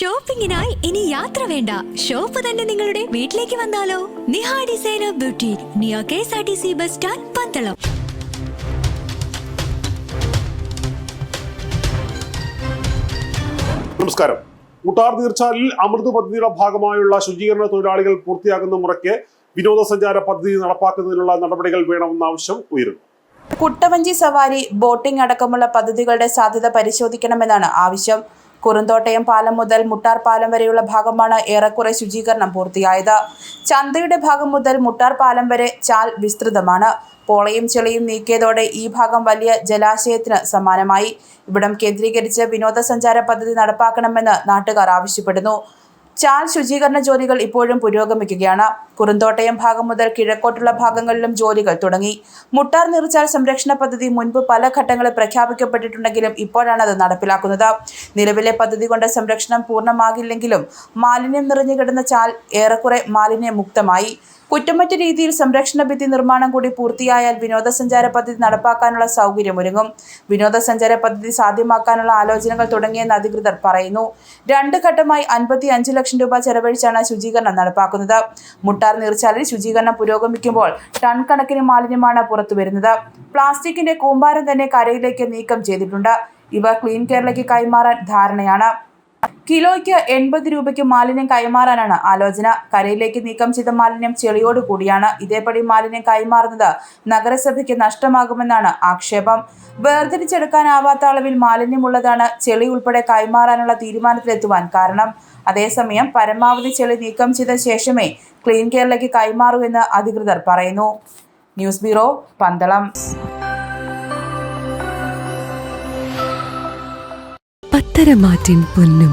ഷോപ്പിംഗിനായി ഇനി യാത്ര വേണ്ട. ഷോപ്പ് തന്നെ നിങ്ങളുടെ വീട്ടിലേക്ക് വന്നാലോ? Niha designer beauty near K S R T C bus stand Pandalam. നമസ്കാരം. മുട്ടാർ നീർച്ചാലിൽ അമൃത് പദ്ധതിയുടെ ഭാഗമായുള്ള ശുചീകരണ തൊഴിലാളികൾ പൂർത്തിയാക്കുന്ന മുറയ്ക്ക് വിനോദസഞ്ചാര പദ്ധതി നടപ്പാക്കുന്നതിനുള്ള നടപടികൾ വേണമെന്ന ആവശ്യം ഉയരുന്നു. കുട്ടവഞ്ചി സവാരി ബോട്ടിംഗ് അടക്കമുള്ള പദ്ധതികളുടെ സാധ്യത പരിശോധിക്കണമെന്നാണ് ആവശ്യം. കുറുന്തോട്ടയം പാലം മുതൽ മുട്ടാർ പാലം വരെയുള്ള ഭാഗമാണ് ഏറെക്കുറെ ശുചീകരണം പൂർത്തിയായത്. ചന്തയുടെ ഭാഗം മുതൽ മുട്ടാർ പാലം വരെ ചാൽ വിസ്തൃതമാണ്. പോളയും ചെളിയും നീക്കിയതോടെ ഈ ഭാഗം വലിയ ജലാശയത്തിന് സമാനമായി. ഇവിടം കേന്ദ്രീകരിച്ച് വിനോദസഞ്ചാര പദ്ധതി നടപ്പാക്കണമെന്ന് നാട്ടുകാർ ആവശ്യപ്പെടുന്നു. ചാൽ ശുചീകരണ ജോലികൾ ഇപ്പോഴും പുരോഗമിക്കുകയാണ്. കുറുന്തോട്ടയം ഭാഗം മുതൽ കിഴക്കോട്ടുള്ള ഭാഗങ്ങളിലും ജോലികൾ തുടങ്ങി. മുട്ടാർ നിറച്ചാൽ സംരക്ഷണ പദ്ധതി മുൻപ് പല ഘട്ടങ്ങളിൽ പ്രഖ്യാപിക്കപ്പെട്ടിട്ടുണ്ടെങ്കിലും ഇപ്പോഴാണ് അത് നടപ്പിലാക്കുന്നത്. നിലവിലെ പദ്ധതി കൊണ്ട് സംരക്ഷണം പൂർണമാകില്ലെങ്കിലും മാലിന്യം നിറഞ്ഞു കിടന്ന ചാൽ ഏറെക്കുറെ മാലിന്യമുക്തമായി. കുറ്റമറ്റ രീതിയിൽ സംരക്ഷണ ഭിത്തി നിർമ്മാണം കൂടി പൂർത്തിയായാൽ വിനോദസഞ്ചാര പദ്ധതി നടപ്പാക്കാനുള്ള സൗകര്യമൊരുങ്ങും വിനോദസഞ്ചാര പദ്ധതി സാധ്യമാക്കാനുള്ള ആലോചനകൾ തുടങ്ങിയെന്ന് അധികൃതർ പറയുന്നു. രണ്ട് ഘട്ടമായി അൻപത്തി അഞ്ച് ലക്ഷം രൂപ ചെലവഴിച്ചാണ് ശുചീകരണം നടപ്പാക്കുന്നത്. മുട്ടാർ നീർച്ചാലിൽ ശുചീകരണം പുരോഗമിക്കുമ്പോൾ ടൺ കണക്കിന് മാലിന്യമാണ് പുറത്തുവരുന്നത് പ്ലാസ്റ്റിക്കിന്റെ കൂമ്പാരം തന്നെ കരയിലേക്ക് നീക്കം ചെയ്തിട്ടുണ്ട്. ഇവ ക്ലീൻ കേരളയ്ക്ക് കൈമാറാൻ ധാരണയാണ്. കിലോയ്ക്ക് എൺപത് രൂപയ്ക്ക് മാലിന്യം കൈമാറാനാണ് ആലോചന. കരയിലേക്ക് നീക്കം ചെയ്ത മാലിന്യം ചെളിയോട് കൂടിയാണ് ഇതേപടി മാലിന്യം കൈമാറുന്നത്. നഗരസഭയ്ക്ക് നഷ്ടമാകുമെന്നാണ് ആക്ഷേപം. വേർതിരിച്ചെടുക്കാനാവാത്ത അളവിൽ മാലിന്യമുള്ളതാണ് ചെളി ഉൾപ്പെടെ കൈമാറാനുള്ള തീരുമാനത്തിലെത്തുവാൻ കാരണം. അതേസമയം പരമാവധി ചെളി നീക്കം ചെയ്ത ശേഷമേ ക്ലീൻ കേരളയ്ക്ക് കൈമാറൂ എന്ന് അധികൃതർ പറയുന്നു. News bureau Pandalam. പത്തരമാറ്റിൻ പൊന്നും